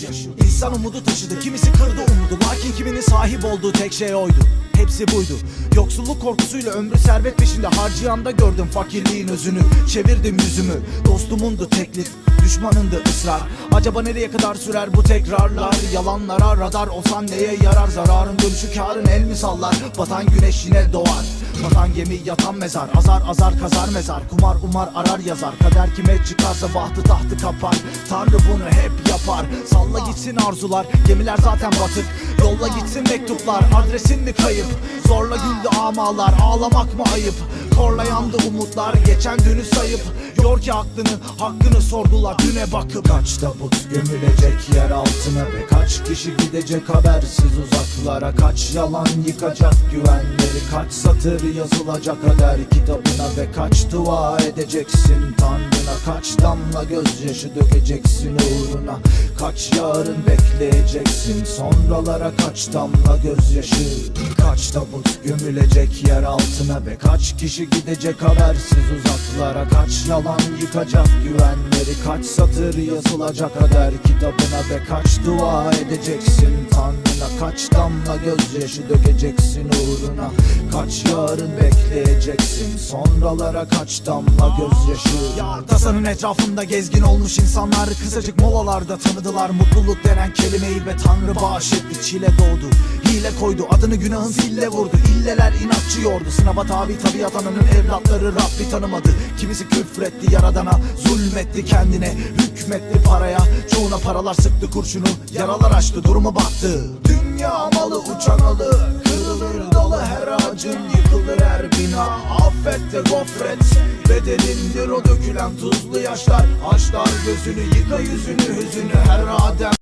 gözyaşı İnsan umudu taşıdı. Kimisi kırdı umudu. Lakin kiminin sahip olduğu tek şey oydu Hepsi buydu. Yoksulluk korkusuyla ömrü servet peşinde harcayanda gördüm fakirliğin özünü. Çevirdim yüzümü. Dostumundu teklif Düşmanındı ısrar. Acaba nereye kadar sürer bu tekrarlar? Yalanlara radar olsan neye yarar? Zararın dönüşü karın el mi sallar? Batan güneş yine doğar. Batan gemi yatan mezar. Azar azar kazar mezar. Kumar umar arar yazar. Kader kime çıkarsa bahtı tahtı kapar. Tanrı bunu hep yapar. Salla gitsin arzular. Gemiler zaten batık Yolla gitsin mektuplar Adresin mi kayıp? Zorla güldü amalar Ağlamak mı ayıp Korla yandı umutlar Geçen dünü sayıp Yor ki aklını hakkını sordular. Düne bakıp Kaç tabut gömülecek yer altına Ve kaç kişi gidecek habersiz uzaklara? Kaç yalan yıkacak güvenleri? Kaç satır yazılacak kader kitabına Ve kaç dua edeceksin Tanrına? Kaç damla gözyaşı dökeceksin uğruna? Kaç yarın bekleyeceksin? Sonralara kaç damla gözyaşı Tabut gömülecek yer altına Ve kaç kişi gidecek habersiz uzaklara? Kaç yalan yıkacak güvenleri Kaç satır yazılacak kader kitabına Ve kaç dua edeceksin? Tanrına Kaç damla gözyaşı dökeceksin uğruna? Kaç yarın bekleyeceksin? Sonralara kaç damla gözyaşı? Yar tasanın etrafında gezgin olmuş insanlar Kısacık molalarda tanıdılar. Mutluluk denen kelimeyi ve Tanrı bağışetti Çile doğdu. Hile koydu adını günahın zille vurdu. İlleler inatçı yordu. Sınava tabi tabiat ananın evlatları Rabbi tanımadı. Kimisi küfretti yaradana Zulmetti kendine. Hükmetti paraya Çoğuna paralar sıktı kurşunu. Yaralar açtı durumu battı. Dünya malı uçan alı Kırılır dalı her ağacın Yıkılır her bina. Affet de gofret Bedelindir o dökülen tuzlu yaşlar. Açlar gözünü yıka yüzünü hüzünü her adem